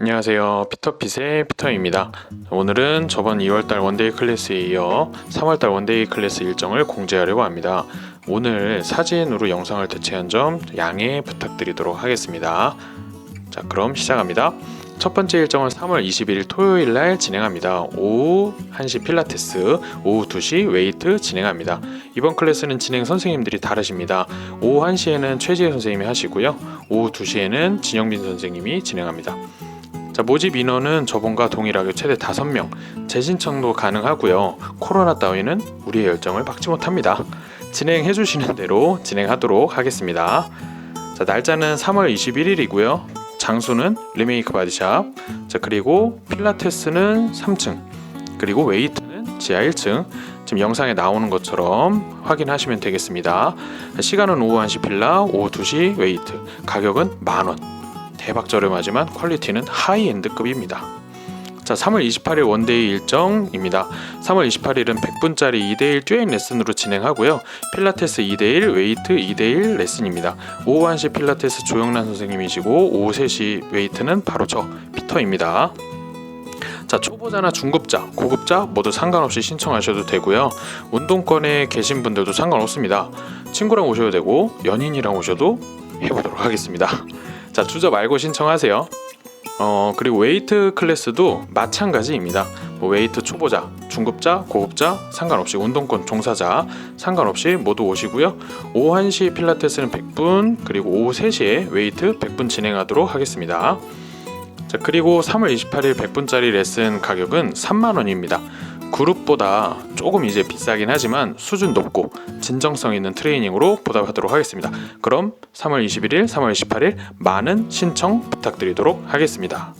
안녕하세요. 피터핏의 피터입니다. 오늘은 저번 2월달 원데이 클래스에 이어 3월달 원데이 클래스 일정을 공지하려고 합니다. 오늘 사진으로 영상을 대체한 점 양해 부탁드리도록 하겠습니다. 자, 그럼 시작합니다. 첫 번째 일정은 3월 21일 토요일 날 진행합니다. 오후 1시 필라테스, 오후 2시 웨이트 진행합니다. 이번 클래스는 진행 선생님들이 다르십니다. 오후 1시에는 최지혜 선생님이 하시고요. 오후 2시에는 진영빈 선생님이 진행합니다. 자, 모집 인원은 저번과 동일하게 최대 5명, 재신청도 가능하고요. 코로나 따위는 우리의 열정을 막지 못합니다. 진행해 주시는 대로 진행하도록 하겠습니다. 자, 날짜는 3월 21일이고요. 장소는 리메이크 바디샵. 자, 그리고 필라테스는 3층. 그리고 웨이트는 지하 1층. 지금 영상에 나오는 것처럼 확인하시면 되겠습니다. 시간은 오후 1시 필라, 오후 2시 웨이트. 가격은 만 원. 대박 저렴하지만 퀄리티는 하이엔드급입니다. 자, 3월 28일 원데이 일정입니다. 3월 28일은 100분짜리 2대1 듀엣 레슨으로 진행하고요. 필라테스 2대1, 웨이트 2대1 레슨입니다. 오후 1시 필라테스 조영란 선생님이시고 오후 3시 웨이트는 바로 저 피터입니다. 자, 초보자나 중급자, 고급자 모두 상관없이 신청하셔도 되고요. 운동권에 계신 분들도 상관없습니다. 친구랑 오셔도 되고 연인이랑 오셔도 해보도록 하겠습니다. 자, 주저 말고 신청하세요. 어, 그리고 웨이트 클래스도 마찬가지입니다. 뭐 웨이트 초보자, 중급자, 고급자 상관없이 운동권 종사자 상관없이 모두 오시고요. 오후 1시 필라테스는 100분, 그리고 오후 3시에 웨이트 100분 진행하도록 하겠습니다. 자, 그리고 3월 28일 100분짜리 레슨 가격은 3만 원입니다. 그룹보다 조금 이제 비싸긴 하지만 수준 높고 진정성 있는 트레이닝으로 보답하도록 하겠습니다. 그럼 3월 21일, 3월 28일 많은 신청 부탁드리도록 하겠습니다.